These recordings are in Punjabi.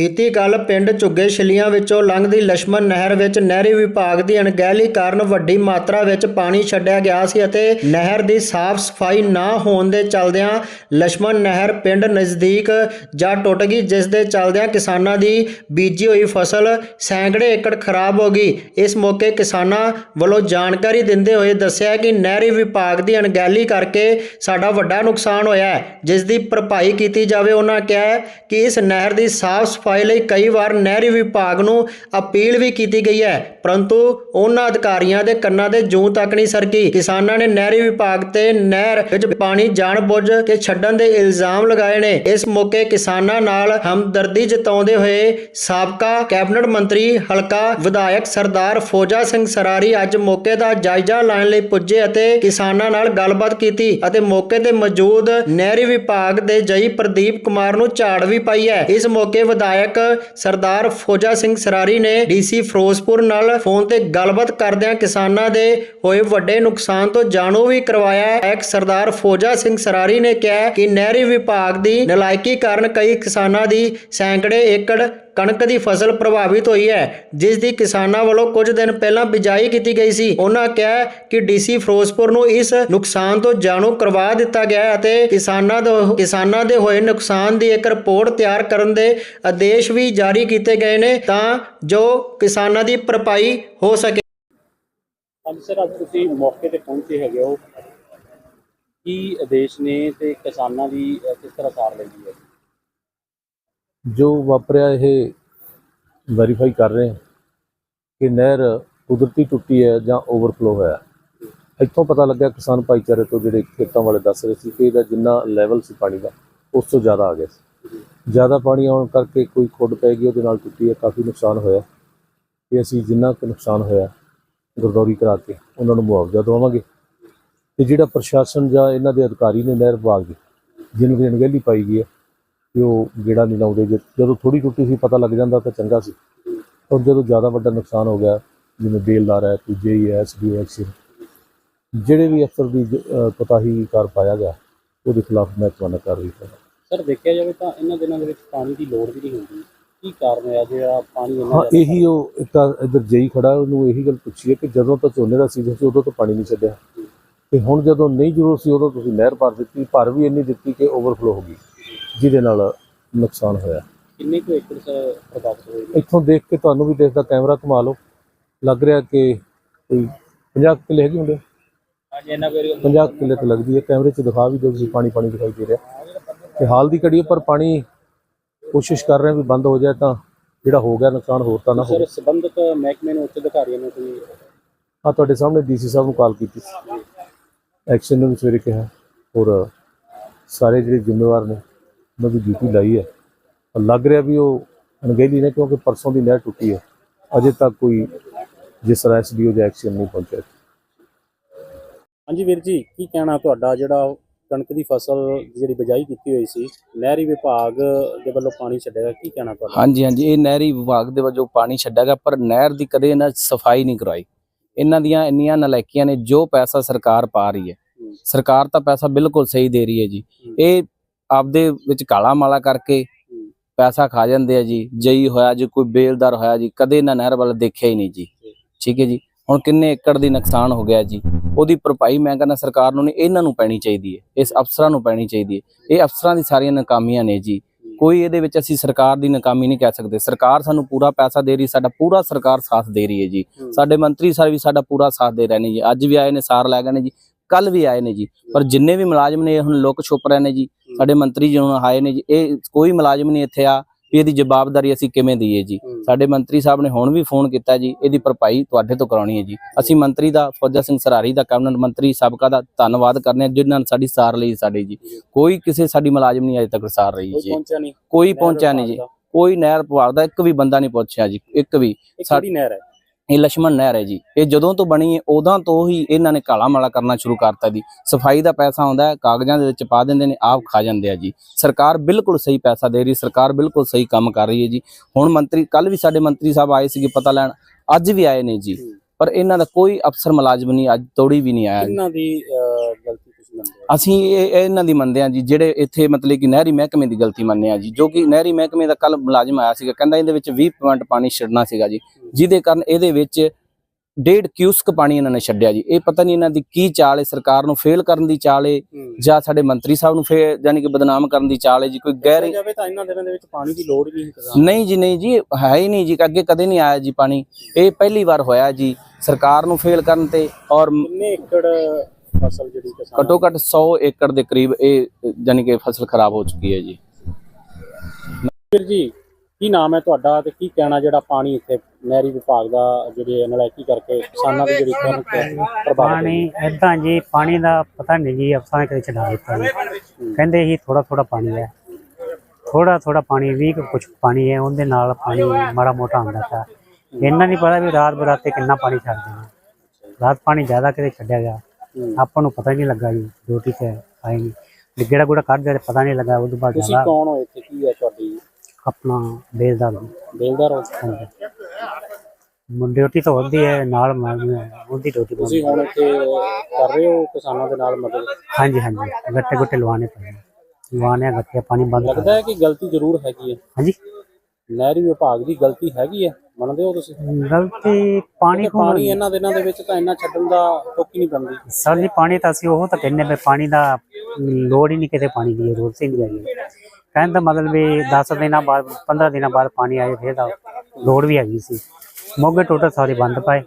ਬੀਤੀ ਗੱਲ ਪਿੰਡ ਝੁੱਗੇ ਛਲੀਆਂ ਵਿੱਚੋਂ ਲੰਘਦੀ ਲక్ష్ਮਣ ਨਹਿਰ ਵਿੱਚ ਨਹਿਰੀ ਵਿਭਾਗ ਦੀ ਅਣਗਹਿਲੀ ਕਾਰਨ ਵੱਡੀ ਮਾਤਰਾ ਵਿੱਚ ਪਾਣੀ ਛੱਡਿਆ ਗਿਆ ਸੀ ਅਤੇ ਨਹਿਰ ਦੀ ਸਾਫ਼ ਸਫ਼ਾਈ ਨਾ ਹੋਣ ਦੇ ਚਲਦਿਆਂ ਲక్ష్ਮਣ ਨਹਿਰ ਪਿੰਡ ਨਜ਼ਦੀਕ ਜਾ ਟੁੱਟ ਗਈ, ਜਿਸ ਦੇ ਚਲਦਿਆਂ ਕਿਸਾਨਾਂ ਦੀ ਬੀਜੀ ਹੋਈ ਫਸਲ ਸੈਂਕੜੇ ਏਕੜ ਖਰਾਬ ਹੋ ਗਈ। ਇਸ ਮੌਕੇ ਕਿਸਾਨਾਂ ਵੱਲੋਂ ਜਾਣਕਾਰੀ ਦਿੰਦੇ ਹੋਏ ਦੱਸਿਆ ਕਿ ਨਹਿਰੀ ਵਿਭਾਗ ਦੀ ਅਣਗਹਿਲੀ ਕਰਕੇ ਸਾਡਾ ਵੱਡਾ ਨੁਕਸਾਨ ਹੋਇਆ ਹੈ, ਜਿਸ ਦੀ ਭਰਪਾਈ ਕੀਤੀ ਜਾਵੇ। ਉਹਨਾਂ ਕਿਹਾ ਕਿ ਇਸ ਨਹਿਰ ਦੀ ਸਾਫ਼ ਸਫ਼ਾਈ ਲਈ ਕਈ ਵਾਰ ਨਹਿਰੀ ਵਿਭਾਗ ਨੂੰ ਅਪੀਲ ਵੀ ਕੀਤੀ ਗਈ ਹੈ। ਪਰੰਤੂ ਉਹਨਾਂ ਅਧਿਕਾਰੀਆਂ ਦੇ ਕੰਨਾਂ ਦੇ ਜੂੰ ਤੱਕ ਨਹੀਂ ਸਰਕੀ। ਕਿਸਾਨਾਂ ਨੇ ਨਹਿਰੀ ਵਿਭਾਗ ਤੇ ਨਹਿਰ ਵਿੱਚ ਪਾਣੀ ਜਾਣਬੁੱਝ ਕੇ ਛੱਡਣ ਦੇ ਇਲਜ਼ਾਮ ਲਗਾਏ ਨੇ। ਇਸ ਮੌਕੇ ਕਿਸਾਨਾਂ ਨਾਲ ਹਮਦਰਦੀ ਜਤਾਉਂਦੇ ਹੋਏ ਸਾਬਕਾ ਕੈਬਨਿਟ ਮੰਤਰੀ, ਹਲਕਾ ਵਿਧਾਇਕ ਸਰਦਾਰ ਫੌਜਾ ਸਿੰਘ ਸਰਾਰੀ ਅੱਜ ਮੌਕੇ ਦਾ ਜਾਇਜ਼ਾ ਲੈਣ ਲਈ ਪੁੱਜੇ ਅਤੇ ਕਿਸਾਨਾਂ ਨਾਲ ਗੱਲਬਾਤ ਕੀਤੀ ਅਤੇ ਮੌਕੇ ਤੇ ਮੌਜੂਦ ਨਹਿਰੀ ਵਿਭਾਗ ਦੇ ਜਈ ਪ੍ਰਦੀਪ ਕੁਮਾਰ ਨੂੰ ਝਾੜ ਵੀ ਪਾਈ ਹੈ। ਇਸ ਮੌਕੇ ਵਿਧਾਇਕ ਸਰਦਾਰ ਫੌਜਾ ਸਿੰਘ ਸਰਾਰੀ ਨੇ ਡੀਸੀ ਫਿਰੋਜ਼ਪੁਰ ਨਾਲ ਫੋਨ ਤੇ ਗੱਲਬਾਤ ਕਰਦਿਆਂ ਕਿਸਾਨਾਂ ਦੇ ਹੋਏ ਵੱਡੇ ਨੁਕਸਾਨ ਤੋਂ ਜਾਣੂ ਵੀ ਕਰਵਾਇਆ। ਹੈ ਸਰਦਾਰ ਫੌਜਾ ਸਿੰਘ ਸਰਾਰੀ ਨੇ ਕਿਹਾ ਕਿ ਨਹਿਰੀ ਵਿਭਾਗ ਦੀ ਨਲਾਇਕੀ ਕਾਰਨ ਕਈ ਕਿਸਾਨਾਂ ਦੀ ਸੈਂਕੜੇ ਏਕੜ ਕਣਕ ਦੀ ਫਸਲ ਪ੍ਰਭਾਵਿਤ ਹੋਈ ਹੈ, ਜਿਸ ਦੀ ਕਿਸਾਨਾਂ ਵੱਲੋਂ ਕੁਝ ਦਿਨ ਪਹਿਲਾਂ ਬਿਜਾਈ ਕੀਤੀ ਗਈ ਸੀ। ਉਹਨਾਂ ਕਿਹਾ ਕਿ ਡੀਸੀ ਫਿਰੋਜ਼ਪੁਰ ਨੂੰ ਇਸ ਨੁਕਸਾਨ ਤੋਂ ਜਾਣੂ ਕਰਵਾ ਦਿੱਤਾ ਗਿਆ ਅਤੇ ਕਿਸਾਨਾਂ ਦੇ ਕਿਸਾਨਾਂ ਦੇ ਹੋਏ ਨੁਕਸਾਨ ਦੀ ਇੱਕ ਰਿਪੋਰਟ ਤਿਆਰ ਕਰਨ ਦੇ ਆਦੇਸ਼ ਵੀ ਜਾਰੀ ਕੀਤੇ ਗਏ ਨੇ ਤਾਂ ਜੋ ਕਿਸਾਨਾਂ ਦੀ ਭਰਪਾਈ ਹੋ ਸਕੇ। ਹਾਂਜੀ ਅੱਜ ਤੁਸੀਂ ਮੌਕੇ ਤੇ ਪਹੁੰਚੇ ਹੈਗੇ ਹੋ। ਕੀ ਆਦੇਸ਼ ਨੇ ਤੇ ਕਿਸਾਨਾਂ ਦੀ ਕਿਸ ਤਰ੍ਹਾਂ ਸਾਰ ਲਈ ਹੈ? ਜੋ ਵਾਪਰਿਆ, ਇਹ ਵੈਰੀਫਾਈ ਕਰ ਰਹੇ ਕਿ ਨਹਿਰ ਕੁਦਰਤੀ ਟੁੱਟੀ ਹੈ ਜਾਂ ਓਵਰਫਲੋ ਹੋਇਆ ਇੱਥੋਂ ਪਤਾ ਲੱਗਿਆ ਕਿਸਾਨ ਭਾਈਚਾਰੇ ਤੋਂ ਜਿਹੜੇ ਖੇਤਾਂ ਵਾਲੇ ਦੱਸ ਰਹੇ ਸੀ ਕਿ ਇਹਦਾ ਜਿੰਨਾ ਲੈਵਲ ਸੀ ਪਾਣੀ ਦਾ, ਉਸ ਤੋਂ ਜ਼ਿਆਦਾ ਆ ਗਿਆ ਸੀ। ਜ਼ਿਆਦਾ ਪਾਣੀ ਆਉਣ ਕਰਕੇ ਕੋਈ ਖੁੱਡ ਪੈ ਗਈ, ਉਹਦੇ ਨਾਲ ਟੁੱਟੀ ਹੈ, ਕਾਫੀ ਨੁਕਸਾਨ ਹੋਇਆ। ਤੇ ਅਸੀਂ ਜਿੰਨਾ ਕੁ ਨੁਕਸਾਨ ਹੋਇਆ, ਗਰਦੌਰੀ ਕਰਾ ਕੇ ਉਹਨਾਂ ਨੂੰ ਮੁਆਵਜ਼ਾ ਦਵਾਵਾਂਗੇ ਤੇ ਜਿਹੜਾ ਪ੍ਰਸ਼ਾਸਨ ਜਾਂ ਇਹਨਾਂ ਦੇ ਅਧਿਕਾਰੀ ਨੇ ਨਹਿਰ ਵਿਭਾਗ ਦੇ, ਜਿਹਨੂੰ ਦੀ ਅਣਗਹਿਲੀ ਪਾਈ ਗਈ ਹੈ ਕਿ ਉਹ ਗੇੜਾ ਨਹੀਂ ਲਾਉਂਦੇ। ਜਦ- ਜਦੋਂ ਥੋੜੀ ਟੁੱਟੀ ਸੀ ਪਤਾ ਲੱਗ ਜਾਂਦਾ ਤਾਂ ਚੰਗਾ ਸੀ। ਪਰ ਜਦੋਂ ਜ਼ਿਆਦਾ ਵੱਡਾ ਨੁਕਸਾਨ ਹੋ ਗਿਆ ਜਿਵੇਂ ਬੇਲਦਾਰ ਹੈ ਕੋਈ ਜੇਈ ਹੈ ਐਸਡੀਓ ਐਕਸੀ ਜਿਹੜੇ ਵੀ ਅਫਸਰ ਦੀ ਜ- ਅਹ ਕੋਤਾਹੀ ਕਰ ਪਾਇਆ ਗਿਆ ਉਹਦੇ ਖਿਲਾਫ ਮੈਂ ਤੁਹਾਨੂੰ ਕਾਰਵਾਈ ਕਰਾਂਗਾ। ਸਰ ਦੇਖਿਆ ਜਾਵੇ ਤਾਂ ਇਹਨਾਂ ਦਿਨਾਂ ਦੇ ਵਿੱਚ ਪਾਣੀ ਦੀ ਲੋੜ ਵੀ ਨਹੀਂ ਹੁੰਦੀ। ਕੀ ਕਾਰਨ ਹੈ ਜਿਹੜਾ ਪਾਣੀ ਹਾਂ ਜ਼ਿਆਦਾ ਇਹੀ ਉਹ ਇੱਕ ਆ ਇੱਧਰ ਜੇਈ ਖੜਾ ਉਹਨੂੰ ਇਹੀ ਗੱਲ ਪੁੱਛੀ ਹੈ ਕਿ ਜਦੋਂ ਤਾਂ ਝੋਨੇ ਦਾ ਸੀਜ਼ਨ ਸੀ ਉਦੋਂ ਤਾਂ ਪਾਣੀ ਨਹੀਂ ਛੱਡਿਆ। ਤੇ ਹੁਣ ਜਦੋਂ ਨਹੀਂ ਜ਼ਰੂਰਤ ਸੀ ਉਦੋਂ ਤੁਸੀਂ ਨਹਿਰ ਭਰ ਦਿੱਤੀ ਭਰ ਵੀ ਇੰਨੀ ਦਿੱਤੀ ਕਿ ਓਵਰਫਲੋ ਹੋ ਗਈ। ਜਿਹਦੇ ਨਾਲ ਨੁਕਸਾਨ ਹੋਇਆ। ਕਿੰਨੇ ਕੁ ਏਕੜ ਸਰ ਪ੍ਰਭਾਵਿਤ ਹੋਏ? ਇੱਥੋਂ ਦੇਖ ਕੇ ਤੁਹਾਨੂੰ ਵੀ ਦੇਖਦਾ ਕੈਮਰਾ ਘੁਮਾ ਲਓ। ਲੱਗ ਰਿਹਾ ਕਿ ਕੋਈ 50 ਕਿੱਲੇ ਹੈਗੇ ਹੁੰਦੇ। ਹਾਂਜੀ ਇਹਨਾਂ 50 ਕਿੱਲੇ ਤੇ ਲੱਗਦੀ ਹੈ। ਕੈਮਰੇ 'ਚ ਦਿਖਾ ਵੀ ਦਿਓ ਤੁਸੀਂ ਪਾਣੀ ਪਾਣੀ ਦਿਖਾਈ ਦੇ ਰਿਹਾ। ਤੇ ਹਾਲ ਦੀ ਘੜੀ ਹੈ, ਪਰ ਪਾਣੀ ਕੋਸ਼ਿਸ਼ ਕਰ ਰਹੇ ਹਾਂ ਵੀ ਬੰਦ ਹੋ ਜਾਏ ਤਾਂ ਜਿਹੜਾ ਹੋ ਗਿਆ ਨੁਕਸਾਨ ਹੋਰ ਤਾਂ ਨਾ ਸਰ ਹੋਵੇ। ਸੰਬੰਧਿਤ ਮਹਿਕਮੇ ਨੂੰ ਉੱਚ ਅਧਿਕਾਰੀਆਂ ਨੂੰ ਕੋਈ ਆ ਤੁਹਾਡੇ ਸਾਹਮਣੇ ਡੀਸੀ ਸਾਹਿਬ ਨੂੰ ਕਾਲ ਕੀਤੀ ਸੀ। ਐਕਸ਼ਨ ਨੂੰ ਵੀ ਸਵੇਰੇ ਕਿਹਾ। ਔਰ ਸਾਰੇ ਜਿਹੜੇ ਜ਼ਿੰਮੇਵਾਰ ਨੇ ਉਹਨਾਂ ਦੀ ਡਿਊਟੀ ਲਾਈ ਹੈ। ਲੱਗ ਰਿਹਾ ਵੀ ਉਹ ਅਣਗਹਿਲੀ ਨੇ ਕਿਉਂਕਿ ਪਰਸੋਂ ਦੀ ਨਹਿਰ ਟੁੱਟੀ ਹੈ। ਅਜੇ ਤੱਕ ਕੋਈ ਜਿਸ ਤਰ੍ਹਾਂ ਐਸਡੀਓ ਜਾਂ ਐਕਸ਼ਨ ਨਹੀਂ ਪਹੁੰਚਿਆ। ਹਾਂਜੀ ਵੀਰ ਜੀ ਕੀ ਕਹਿਣਾ ਤੁਹਾਡਾ? ਜਿਹੜਾ ਕਣਕ ਦੀ ਫਸਲ ਜਿਹੜੀ ਬਿਜਾਈ ਕੀਤੀ ਹੋਈ ਸੀ ਨਹਿਰੀ ਵਿਭਾਗ ਦੇ ਵੱਲੋਂ ਪਾਣੀ ਛੱਡਿਆ ਕੀ ਕਹਿਣਾ ਤੁਹਾਡਾ? ਹਾਂਜੀ ਹਾਂਜੀ ਇਹ ਨਹਿਰੀ ਵਿਭਾਗ ਦੇ ਵਜੋਂ ਪਾਣੀ ਛੱਡਿਆ ਗਿਆ ਪਰ ਨਹਿਰ ਦੀ ਕਦੇ ਇਹਨਾਂ ਸਫ਼ਾਈ ਨਹੀਂ ਕਰਵਾਈ। ਇਹਨਾਂ ਦੀਆਂ ਇੰਨੀਆਂ ਨਲਾਇਕੀਆਂ ਨੇ ਜੋ ਪੈਸਾ ਸਰਕਾਰ ਪਾ ਰਹੀ ਹੈ। ਸਰਕਾਰ ਤਾਂ ਪੈਸਾ ਬਿਲਕੁਲ ਸਹੀ ਦੇ ਰਹੀ ਹੈ ਜੀ। ਇਹ ਆਪਦੇ ਵਿੱਚ ਕਾਲਾ ਮਾਲਾ ਕਰਕੇ ਪੈਸਾ ਖਾ ਜਾਂਦੇ ਆ ਜੀ ਜਈ ਹੋਇਆ ਜੀ ਕੋਈ ਬੇਲਦਾਰ ਹੋਇਆ ਜੀ ਕਦੇ ਇਹਨਾਂ ਨਹਿਰ ਵੱਲ ਦੇਖਿਆ ਹੀ ਨਹੀਂ ਜੀ। ਠੀਕ ਹੈ ਜੀ? ਹੁਣ ਕਿੰਨੇ ਏਕੜ ਦੀ ਨੁਕਸਾਨ ਹੋ ਗਿਆ ਜੀ। ਉਹਦੀ ਭਰਪਾਈ ਮੈਂ ਕਹਿੰਦਾ ਸਰਕਾਰ ਨੂੰ ਨਹੀਂ ਇਹਨਾਂ ਨੂੰ ਪੈਣੀ ਚਾਹੀਦੀ ਹੈ। ਇਸ ਅਫਸਰਾਂ ਨੂੰ ਪੈਣੀ ਚਾਹੀਦੀ ਹੈ। ਇਹ ਅਫਸਰਾਂ ਦੀ ਸਾਰੀਆਂ ਨਾਕਾਮੀਆਂ ਨੇ ਜੀ। ਕੋਈ ਇਹਦੇ ਵਿੱਚ ਅਸੀਂ ਸਰਕਾਰ ਦੀ ਨਾਕਾਮੀ ਨਹੀਂ ਕਹਿ ਸਕਦੇ। ਸਰਕਾਰ ਸਾਨੂੰ ਪੂਰਾ ਪੈਸਾ ਦੇ ਰਹੀ ਸਾਡਾ ਪੂਰਾ ਸਰਕਾਰ ਸਾਥ ਦੇ ਰਹੀ ਹੈ ਜੀ। ਸਾਡੇ ਮੰਤਰੀ ਸਾਹਿਬ ਵੀ ਸਾਡਾ ਪੂਰਾ ਸਾਥ ਦੇ ਰਹੇ ਨੇ ਜੀ। ਅੱਜ ਵੀ ਆਏ ਨੇ ਸਾਰ ਲੈ ਗਏ ਨੇ ਜੀ। ਕੱਲ ਵੀ ਆਏ ਨੇ ਜੀ। ਪਰ ਜਿੰਨੇ ਵੀ ਮੁਲਾਜ਼ਮ ਨੇ ਹੁਣ ਲੁੱਕ ਛੁਪ ਰਹੇ ਨੇ ਜੀ। ਸਾਡੇ ਮੰਤਰੀ ਜੀ ਹੁਣ ਆਏ ਨੇ ਜੀ ਇਹ ਕੋਈ ਮੁਲਾਜ਼ਮ ਨਹੀਂ ਇੱਥੇ ਆ ਵੀ ਇਹਦੀ ਜਵਾਬਦਾਰੀ ਅਸੀਂ ਕਿਵੇਂ ਦਈਏ ਜੀ। ਸਾਡੇ ਮੰਤਰੀ ਸਾਹਿਬ ਨੇ ਹੁਣ ਵੀ ਫੋਨ ਕੀਤਾ ਜੀ ਇਹਦੀ ਭਰਪਾਈ ਤੁਹਾਡੇ ਤੋਂ ਕਰਾਉਣੀ ਹੈ ਜੀ। ਅਸੀਂ ਮੰਤਰੀ ਦਾ ਫੌਜਾ ਸਿੰਘ ਸਰਾਰੀ ਦਾ ਕੈਬਨਿਟ ਮੰਤਰੀ ਸਾਬਕਾ ਦਾ ਧੰਨਵਾਦ ਕਰਨੇ ਆ ਜਿਨ੍ਹਾਂ ਨੇ ਸਾਡੀ ਸਾਰ ਲਈ ਸਾਡੇ ਜੀ। ਕੋਈ ਕਿਸੇ ਸਾਡੀ ਮੁਲਾਜ਼ਮ ਨਹੀਂ ਅਜੇ ਤੱਕ ਸਾਰ ਰਹੀ ਕੋਈ ਜੀ। ਕੋਈ ਪਹੁੰਚਿਆ ਨਹੀਂ ਜੀ। ਕੋਈ ਨਹਿਰ ਵਿਭਾਗ ਦਾ ਇੱਕ ਵੀ ਬੰਦਾ ਨਹੀਂ ਪਹੁੰਚਿਆ ਜੀ ਇੱਕ ਵੀ ਕਿਹੜੀ ਨਹਿਰ ਹੈ? ਇਹ ਲక్ష్ਮਣ ਨਹਿਰ ਹੈ ਜੀ। ਇਹ ਜਦੋਂ ਤੋਂ ਬਣੀ ਹੈ ਉਦੋਂ ਤੋਂ ਹੀ ਇਹਨਾਂ ਨੇ ਕਾਲਾ ਮਾਲਾ ਕਰਨਾ ਸ਼ੁਰੂ ਕਰਤਾ ਜੀ। ਸਫ਼ਾਈ ਦਾ ਪੈਸਾ ਆਉਂਦਾ ਹੈ ਕਾਗਜ਼ਾਂ ਦੇ ਵਿੱਚ ਪਾ ਦਿੰਦੇ ਨੇ ਆਪ ਖਾ ਜਾਂਦੇ ਆ ਜੀ। ਸਰਕਾਰ ਬਿਲਕੁਲ ਸਹੀ ਪੈਸਾ ਦੇ ਰਹੀ ਸਰਕਾਰ ਬਿਲਕੁਲ ਸਹੀ ਕੰਮ ਕਰ ਰਹੀ ਹੈ ਜੀ। ਹੁਣ ਮੰਤਰੀ ਕੱਲ ਵੀ ਸਾਡੇ ਮੰਤਰੀ ਸਾਹਿਬ ਆਏ ਸੀਗੇ ਪਤਾ ਲੈਣ ਅੱਜ ਵੀ ਆਏ ਨੇ ਜੀ। ਪਰ ਇਹਨਾਂ ਦਾ ਕੋਈ ਅਫਸਰ ਮੁਲਾਜ਼ਮ ਨਹੀਂ ਅੱਜ ਤੋੜੀ ਵੀ ਨਹੀਂ ਆਇਆ ਇਹਨਾਂ ਦੀ ਗਲਤੀ ਅਸੀਂ ਇਹ ਇਹ ਇਹਨਾਂ ਦੀ ਮੰਨਦੇ ਹਾਂ ਜੀ ਜਿਹੜੇ ਇੱਥੇ ਮਤਲਬ ਕਿ ਨਹਿਰੀ ਮਹਿਕਮੇ ਦੀ ਗਲਤੀ ਮੰਨਦੇ ਹਾਂ ਜੀ ਜੋ ਕਿ ਨਹਿਰੀ ਮਹਿਕਮੇ ਦਾ ਕੱਲ ਮੁਲਾਜ਼ਮ ਆਇਆ ਸੀਗਾ ਕਹਿੰਦਾ ਇਹਦੇ ਵਿੱਚ 20 ਪੁਆਇੰਟ ਪਾਣੀ ਛੱਡਣਾ ਸੀਗਾ ਜੀ ਜਿਹਦੇ ਕਾਰਨ ਇਹਦੇ ਵਿੱਚ ਡੇਢ ਕਿਊਸਕ ਪਾਣੀ ਇਹਨਾਂ ਨੇ ਛੱਡਿਆ ਜੀ। ਇਹ ਪਤਾ ਨਹੀਂ ਇਹਨਾਂ ਦੀ ਕੀ ਚਾਲ ਹੈ ਸਰਕਾਰ ਨੂੰ ਫੇਲ ਕਰਨ ਦੀ ਚਾਲ ਹੈ ਜਾਂ ਸਾਡੇ ਮੰਤਰੀ ਸਾਹਿਬ ਨੂੰ ਫੇਰ ਯਾਨੀ ਕਿ ਬਦਨਾਮ ਕਰਨ ਦੀ ਚਾਲ ਹੈ ਜੀ ਕੋਈ ਗੈਰ ਜਾਵੇ ਤਾਂ ਇਹਨਾਂ ਦਿਨਾਂ ਦੇ ਵਿੱਚ ਪਾਣੀ ਦੀ ਲੋੜ ਹੀ ਨਹੀਂ ਨਹੀਂ ਜੀ ਨਹੀਂ ਜੀ ਹੈ ਹੀ ਨਹੀਂ ਜੀ ਅੱਗੇ ਕਦੇ ਨਹੀਂ ਆਇਆ ਜੀ ਪਾਣੀ। ਇਹ ਪਹਿਲੀ ਵਾਰ ਹੋਇਆ ਜੀ ਸਰਕਾਰ ਨੂੰ ਫੇਲ ਕਰਨ ਤੇ ਔਰ ਕਿੰਨੇ ਏਕੜ ਫਸਲ ਜਿਹੜੀ ਕਿਸਾਨ ਘੱਟੋ ਘੱਟ 100 ਏਕੜ ਦੇ ਕਰੀਬ ਇਹ ਯਾਨੀ ਕਿ ਫਸਲ ਖਰਾਬ ਹੋ ਚੁੱਕੀ ਹੈ ਜੀ। ਵੀਰ ਜੀ ਕੀ ਨਾਮ ਹੈ ਤੁਹਾਡਾ ਤੇ ਕੀ ਕਹਿਣਾ ਜਿਹੜਾ ਪਾਣੀ ਇੱਥੇ ਨਹਿਰੀ ਵਿਭਾਗ ਦਾ ਜਿਹੜੇ ਨਲਾਇਕੀ ਕਰਕੇ ਕਿਸਾਨਾਂ ਦੀ ਜਿਹੜੀ ਹੋਈ ਪਾਣੀ ਏਦਾਂ ਜੀ ਪਾਣੀ ਦਾ ਪਤਾ ਨਹੀਂ ਜੀ ਅਫਸਾਂ ਨੇ ਕਦੇ ਚੜਾ ਦਿੱਤਾ ਕਹਿੰਦੇ ਹੀ ਥੋੜਾ ਥੋੜਾ ਪਾਣੀ ਹੈ। ਥੋੜਾ ਥੋੜਾ ਪਾਣੀ ਵੀ ਕੁਝ ਪਾਣੀ ਹੈ ਉਹਦੇ ਨਾਲ ਪਾਣੀ ਮਾੜਾ ਮੋਟਾ ਆਉਂਦਾ ਤਾਂ ਇੰਨਾ ਨਹੀਂ ਪਤਾ ਵੀ ਰਾਤ ਬਰਾਤੇ ਕਿੰਨਾ ਪਾਣੀ ਛੱਡ ਦੇਣਾ ਰਾਤ ਪਾਣੀ ਜ਼ਿਆਦਾ ਕਿਤੇ ਛੱਡਿਆ ਗਿਆ। ਆਪਾਂ ਨੂੰ ਪਤਾ ਹੀ ਨਹੀਂ ਲੱਗਾ ਜੀ ਡਿਊਟੀ ਤੇ ਆਏ ਨਹੀਂ। ਜਿਹੜਾ ਗੁੜਾ ਕੱਢ ਦੇ ਪਤਾ ਨਹੀਂ ਲੱਗਾ ਉਦੋਂ ਬਾਅਦ ਤੁਸੀਂ ਜ਼ਿਆਦਾ ਕੌਣ ਹੋ ਇੱਥੇ? ਕੀ ਹੈ ਤੁਹਾਡੀ? ਆਪਣਾ ਬੇਲਦਾਰ ਬੇਲਦਾਰ ਹੋ? ਮੁੰਡੇ ਡਿਊਟੀ ਤਾਂ ਹੁੰਦੀ ਹੈ ਨਾਲ ਮੈਂ ਵੀ ਉਹਦੀ ਡਿਊਟੀ ਤੁਸੀਂ ਹੁਣ ਇੱਥੇ ਕਰ ਰਹੇ ਹੋ ਕਿਸਾਨਾਂ ਦੇ ਨਾਲ ਮਦਦ? ਹਾਂਜੀ ਹਾਂਜੀ। ਗੱਟੇ ਗੁੱਟੇ ਲਵਾਣੇ ਪਏ ਨੇ। ਲਵਾਣੇ ਆ ਗੱਟੇ ਪਾਣੀ ਬੰਦ ਕਰ ਲੱਗਦਾ ਹੈ ਕਿ ਗਲਤੀ ਜ਼ਰੂਰ ਹੈਗੀ ਹੈ। ਹਾਂਜੀ। ਨਹਿਰੀ ਵਿਭਾਗ ਦੀ ਗਲਤੀ ਹੈਗੀ ਹੈ? ਮੰਨਦੇ ਹੋ ਤੁਸੀਂ? ਗਲਤੀ ਪਾਣੀ ਕੋਲ ਪਾਣੀ ਇਹਨਾਂ ਦਿਨਾਂ ਦੇ ਵਿੱਚ ਤਾਂ ਇੰਨਾ ਛੱਡਣ ਦਾ ਹੀ ਨਹੀਂ ਬਣਦੀ ਸਰ ਜੀ ਪਾਣੀ ਤਾਂ ਅਸੀਂ ਉਹ ਤਾਂ ਕਹਿੰਦੇ ਵੀ ਪਾਣੀ ਦਾ ਲੋੜ ਹੀ ਨਹੀਂ ਕਿਤੇ ਪਾਣੀ ਦੀ ਜ਼ਰੂਰਤ ਹੀ ਨਹੀਂ ਹੈਗੀ। ਕਹਿਣ ਦਾ ਮਤਲਬ ਵੀ 10 ਦਿਨਾਂ ਬਾਅਦ 15 ਦਿਨਾਂ ਬਾਅਦ ਪਾਣੀ ਆਏ ਫਿਰ ਤਾਂ ਲੋੜ ਵੀ ਹੈਗੀ ਸੀ। ਮੋਗੇ ਟੋਟਲ ਸਾਰੇ ਬੰਦ ਪਾਏ।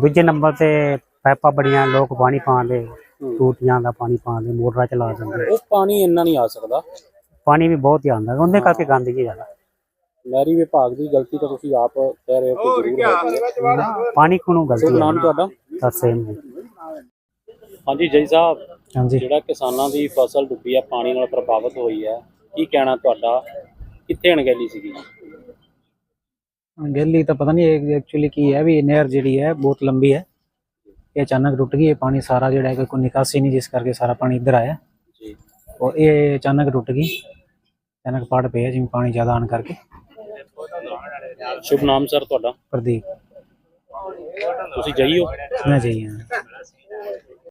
ਦੂਜੇ ਨੰਬਰ ਤੇ ਪਾਈਪਾਂ ਬੜੀਆਂ ਲੋਕ ਪਾਣੀ ਪਾਉਂਦੇ ਟੂਟੀਆਂ ਦਾ ਪਾਣੀ ਪਾਉਂਦੇ ਮੋਟਰਾਂ ਚਲਾ ਦਿੰਦੇ। ਉਹ ਪਾਣੀ ਇੰਨਾ ਨਹੀਂ ਆ ਸਕਦਾ। ਪਾਣੀ ਵੀ ਬਹੁਤ ਹੀ ਆਉਂਦਾ ਉਹਦੇ ਕਰਕੇ ਗੰਦਗੀ ਜ਼ਿਆਦਾ। ਨਹਿਰੀ ਵਿਭਾਗ ਦੀ ਗਲਤੀ ਤਾਂ ਤੁਸੀਂ ਆਪ ਕਹਿ ਰਹੇ ਹੋ ਕਿ ਜ਼ਰੂਰ ਹੈਗੀ ਹੈ। ਪਾਣੀ ਕੋਲੋਂ ਸ਼ੁਭ ਗਲਤੀ ਨਾਮ ਤੁਹਾਡਾ? ਤਾਂ ਸੇਮ ਹੈ। ਹਾਂਜੀ ਜੈ ਸਾਹਿਬ ਹਾਂਜੀ। ਜਿਹੜਾ ਕਿਸਾਨਾਂ ਦੀ ਫਸਲ ਡੁੱਬੀ ਹੈ ਪਾਣੀ ਨਾਲ ਪ੍ਰਭਾਵਿਤ ਹੋਈ ਹੈ ਕੀ ਕਹਿਣਾ ਤੁਹਾਡਾ? ਕਿੱਥੇ ਅਣਗਹਿਲੀ ਸੀਗੀ? ਗੈਲੀ ਤਾਂ ਪਤਾ ਨਹੀਂ ਐਕਚੁਅਲੀ ਕੀ ਹੈ ਵੀ ਇਹ ਨਹਿਰ ਜਿਹੜੀ ਹੈ ਬਹੁਤ ਲੰਬੀ ਹੈ। ਇਹ ਅਚਾਨਕ ਟੁੱਟ ਗਈ ਇਹ ਪਾਣੀ ਸਾਰਾ ਜਿਹੜਾ ਹੈ ਕੋਈ ਨਿਕਾਸੀ ਨਹੀਂ ਜਿਸ ਕਰਕੇ ਸਾਰਾ ਪਾਣੀ ਇੱਧਰ ਆਇਆ। ਜੀ। ਔਰ ਇਹ ਅਚਾਨਕ ਟੁੱਟ ਗਈ। ਅਚਾਨਕ ਪੜ ਪਿਆ ਜਿਵੇਂ ਪਾਣੀ ਜ਼ਿਆਦਾ ਆਣ ਕਰਕੇ। ਸ਼ੁਭ ਨਾਮ ਸਰ ਤੁਹਾਡਾ? ਪ੍ਰਦੀਪ। ਤੁਸੀਂ ਜਈ ਹੋ? ਮੈਂ ਜਾਈ ਹਾਂ।